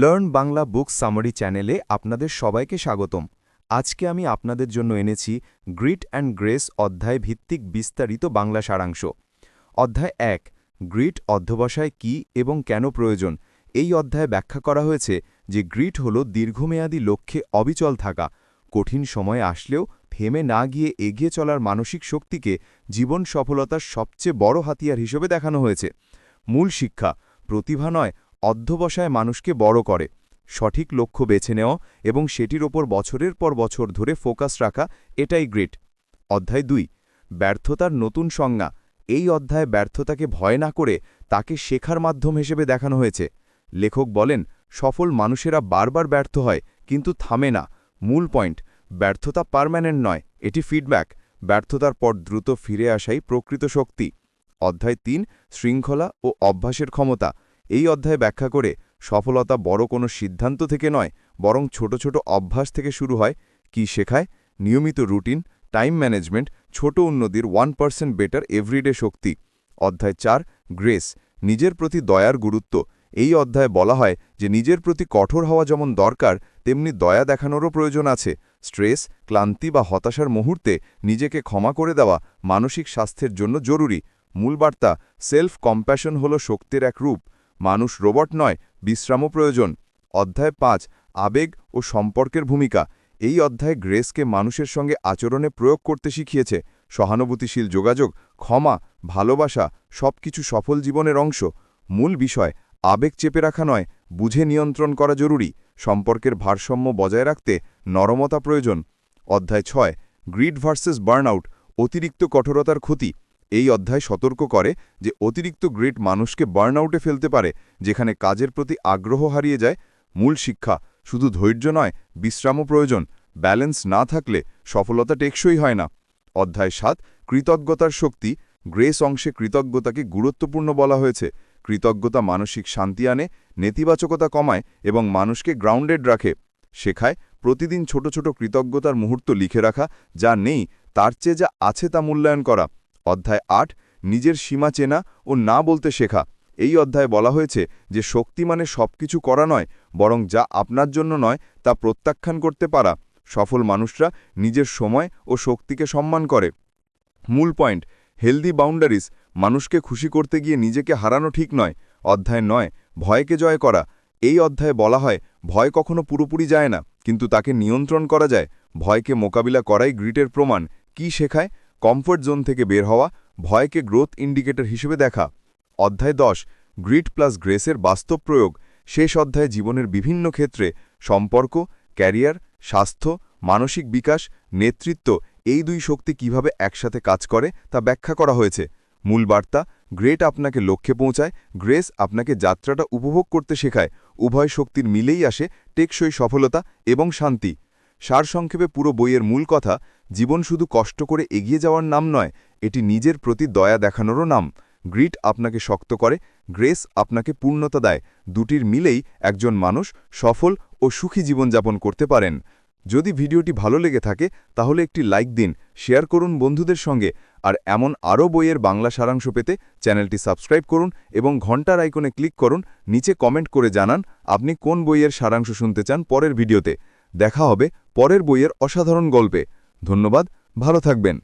Learn Bangla বুক summary চ্যানেলে আপনাদের সবাইকে স্বাগতম। আজকে আমি আপনাদের জন্য এনেছি গ্রিট অ্যান্ড গ্রেস অধ্যায় ভিত্তিক বিস্তারিত বাংলা সারাংশ। অধ্যায় এক গ্রিট অধ্যবসায় কি এবং কেন প্রয়োজন? এই অধ্যায়ে ব্যাখ্যা করা হয়েছে যে গ্রিট হল দীর্ঘমেয়াদী লক্ষ্যে অবিচল থাকা, কঠিন সময় আসলেও থেমে না গিয়ে এগিয়ে চলার মানসিক শক্তিকে জীবন সফলতার সবচেয়ে বড় হাতিয়ার হিসেবে দেখানো হয়েছে। মূল শিক্ষা, প্রতিভা নয় অধ্যবসায় মানুষকে বড় করে, সঠিক লক্ষ্য বেছে নেওয়া এবং সেটির ওপর বছরের পর বছর ধরে ফোকাস রাখা এটাই গ্রেট। অধ্যায় দুই, ব্যর্থতার নতুন সংজ্ঞা। এই অধ্যায়ে ব্যর্থতাকে ভয় না করে তাকে শেখার মাধ্যম হিসেবে দেখানো হয়েছে। লেখক বলেন, সফল মানুষেরা বারবার ব্যর্থ হয়, কিন্তু থামে না। মূল পয়েন্ট, ব্যর্থতা পারম্যানেন্ট নয়, এটি ফিডব্যাক। ব্যর্থতার পর দ্রুত ফিরে আসাই প্রকৃত শক্তি। অধ্যায় তিন, শৃঙ্খলা ও অভ্যাসের ক্ষমতা। এই অধ্যায় ব্যাখ্যা করে সফলতা বড় কোনো সিদ্ধান্ত থেকে নয়, বরং ছোট ছোট অভ্যাস থেকে শুরু হয়, কি শেখায়, নিয়মিত রুটিন, টাইম ম্যানেজমেন্ট, ছোট উন্নতির ওয়ান পার্সেন্ট বেটার এভরিডে শক্তি। অধ্যায় চার, গ্রেস, নিজের প্রতি দয়ার গুরুত্ব। এই অধ্যায়ে বলা হয় যে নিজের প্রতি কঠোর হওয়া যেমন দরকার, তেমনি দয়া দেখানোরও প্রয়োজন আছে। স্ট্রেস, ক্লান্তি বা হতাশার মুহূর্তে নিজেকে ক্ষমা করে দেওয়া মানসিক স্বাস্থ্যের জন্য জরুরি। মূল বার্তা, সেলফ কম্প্যাশন হল শক্তির এক রূপ। মানুষ রোবট নয়, বিশ্রামও প্রয়োজন। অধ্যায় পাঁচ, আবেগ ও সম্পর্কের ভূমিকা। এই অধ্যায়ে গ্রেসকে মানুষের সঙ্গে আচরণে প্রয়োগ করতে শিখিয়েছে। সহানুভূতিশীল যোগাযোগ, ক্ষমা, ভালোবাসা সবকিছু সফল জীবনের অংশ। মূল বিষয়, আবেগ চেপে রাখা নয়, বুঝে নিয়ন্ত্রণ করা জরুরি। সম্পর্কের ভারসাম্য বজায় রাখতে নরমতা প্রয়োজন। অধ্যায় ছয়, গ্রিড ভার্সেস বার্নআউট, অতিরিক্ত কঠোরতার ক্ষতি। এই অধ্যায় সতর্ক করে যে অতিরিক্ত গ্রিড মানুষকে বার্নআউটে ফেলতে পারে, যেখানে কাজের প্রতি আগ্রহ হারিয়ে যায়। মূল শিক্ষা, শুধু ধৈর্য নয়, বিশ্রামও প্রয়োজন। ব্যালেন্স না থাকলে সফলতা টেকসই হয় না। অধ্যায় সাত, কৃতজ্ঞতার শক্তি। গ্রেস অংশে কৃতজ্ঞতাকে গুরুত্বপূর্ণ বলা হয়েছে। কৃতজ্ঞতা মানসিক শান্তি আনে, নেতিবাচকতা কমায় এবং মানুষকে গ্রাউন্ডেড রাখে। শেখায়, প্রতিদিন ছোট ছোট কৃতজ্ঞতার মুহূর্ত লিখে রাখা, যা নেই, তার চেয়ে যা আছে তা মূল্যায়ন করা। অধ্যায় আট, নিজের সীমা চেনা ও না বলতে শেখা। এই অধ্যায়ে বলা হয়েছে যে শক্তি মানে সব কিছু করা নয়, বরং যা আপনার জন্য নয় তা প্রত্যাখ্যান করতে পারা। সফল মানুষরা নিজের সময় ও শক্তিকে সম্মান করে। মূল পয়েন্ট, হেলদি বাউন্ডারিজ, মানুষকে খুশি করতে গিয়ে নিজেকে হারানো ঠিক নয়। অধ্যায় নয়, ভয়কে জয় করা। এই অধ্যায়ে বলা হয়, ভয় কখনো পুরোপুরি যায় না, কিন্তু তাকে নিয়ন্ত্রণ করা যায়। ভয়কে মোকাবিলা করাই গ্রিটের প্রমাণ। কি শেখায়? কমফোর্ট জোন থেকে বের হওয়া, ভয়কে গ্রোথ ইন্ডিকেটর হিসেবে দেখা। অধ্যায় দশ গ্রিট প্লাস গ্রেসের বাস্তব প্রয়োগ। শেষ অধ্যায়ে জীবনের বিভিন্ন ক্ষেত্রে সম্পর্ক, ক্যারিয়ার, স্বাস্থ্য, মানসিক বিকাশ, নেতৃত্ব, এই দুই শক্তি কীভাবে একসাথে কাজ করে তা ব্যাখ্যা করা হয়েছে। মূল বার্তা, গ্রেট আপনাকে লক্ষ্যে পৌঁছায়, গ্রেস আপনাকে যাত্রাটা উপভোগ করতে শেখায়। উভয় শক্তির মিলেই আসে টেকসই সফলতা এবং শান্তি। সারসংক্ষেপে পুরো বইয়ের মূল কথা, জীবন শুধু কষ্ট করে এগিয়ে যাওয়ার নাম নয়, এটি নিজের প্রতি দয়া দেখানোরও নাম। গ্রিট আপনাকে শক্ত করে, গ্রেস আপনাকে পূর্ণতা দেয়, দুটির মিলেই একজন মানুষ সফল ও সুখী জীবনযাপন করতে পারেন। যদি ভিডিওটি ভালো লেগে থাকে, তাহলে একটি লাইক দিন, শেয়ার করুন বন্ধুদের সঙ্গে, আর এমন আরও বইয়ের বাংলা সারাংশ পেতে চ্যানেলটি সাবস্ক্রাইব করুন এবং ঘণ্টার আইকনে ক্লিক করুন, নিচে কমেন্ট করে জানান আপনি কোন বইয়ের সারাংশ শুনতে চান পরের ভিডিওতে। দেখা হবে পরের বইয়ের অসাধারণ গল্পে। ধন্যবাদ ভালো থাকবেন।